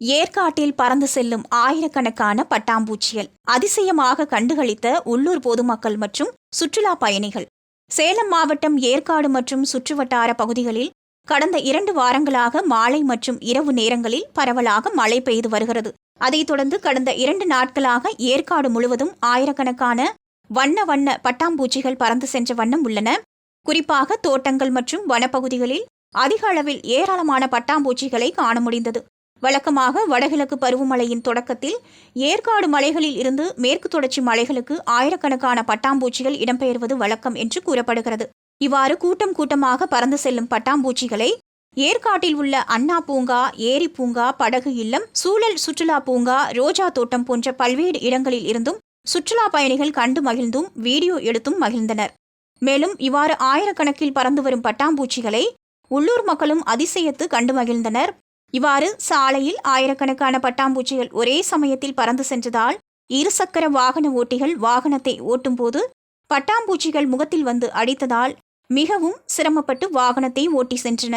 ஏற்காட்டில் பறந்து செல்லும் ஆயிரக்கணக்கான பட்டாம்பூச்சிகள் அதிசயமாக கண்டுகளித்த உள்ளூர் பொதுமக்கள் மற்றும் சுற்றுலா பயணிகள். சேலம் மாவட்டம் ஏற்காடு மற்றும் சுற்றுவட்டார பகுதிகளில் கடந்த இரண்டு வாரங்களாக மாலை மற்றும் இரவு நேரங்களில் பரவலாக மழை பெய்து வருகிறது. அதைத் தொடர்ந்து கடந்த இரண்டு நாட்களாக ஏற்காடு முழுவதும் ஆயிரக்கணக்கான வண்ண வண்ண பட்டாம்பூச்சிகள் பறந்து சென்ற வண்ணம் உள்ளன. குறிப்பாக தோட்டங்கள் மற்றும் வனப்பகுதிகளில் அதிக அளவில் ஏராளமான பட்டாம்பூச்சிகளை காண முடிந்தது. வழக்கமாக வடகிழக்கு பருவமழையின் தொடக்கத்தில் ஏற்காடு மலைகளில் இருந்து மேற்கு தொடர்ச்சி மலைகளுக்கு ஆயிரக்கணக்கான பட்டாம்பூச்சிகள் இடம்பெயர்வது வழக்கம் என்று கூறப்படுகிறது. இவ்வாறு கூட்டம் கூட்டமாக பறந்து செல்லும் பட்டாம்பூச்சிகளை ஏற்காட்டில் உள்ள அண்ணா பூங்கா ஏரி பூங்கா படகு இல்லம் சூழல் சுற்றுலா பூங்கா ரோஜா தோட்டம் போன்ற பல்வேறு இடங்களில் இருந்தும் சுற்றுலா பயணிகள் கண்டு மகிழ்ந்தும் வீடியோ எடுத்தும் மகிழ்ந்தனர். மேலும் இவ்வாறு ஆயிரக்கணக்கில் பறந்து வரும் பட்டாம்பூச்சிகளை உள்ளூர் மக்களும் அதிசயத்து கண்டு மகிழ்ந்தனர். இவ்வாறு சாலையில் ஆயிரக்கணக்கான பட்டாம்பூச்சிகள் ஒரே சமயத்தில் பறந்து சென்றதால் இருசக்கர வாகன ஓட்டிகள் வாகனத்தை ஓட்டும்போது பட்டாம்பூச்சிகள் முகத்தில் வந்து அடித்ததால் மிகவும் சிரமப்பட்டு வாகனத்தை ஓட்டி சென்றனர்.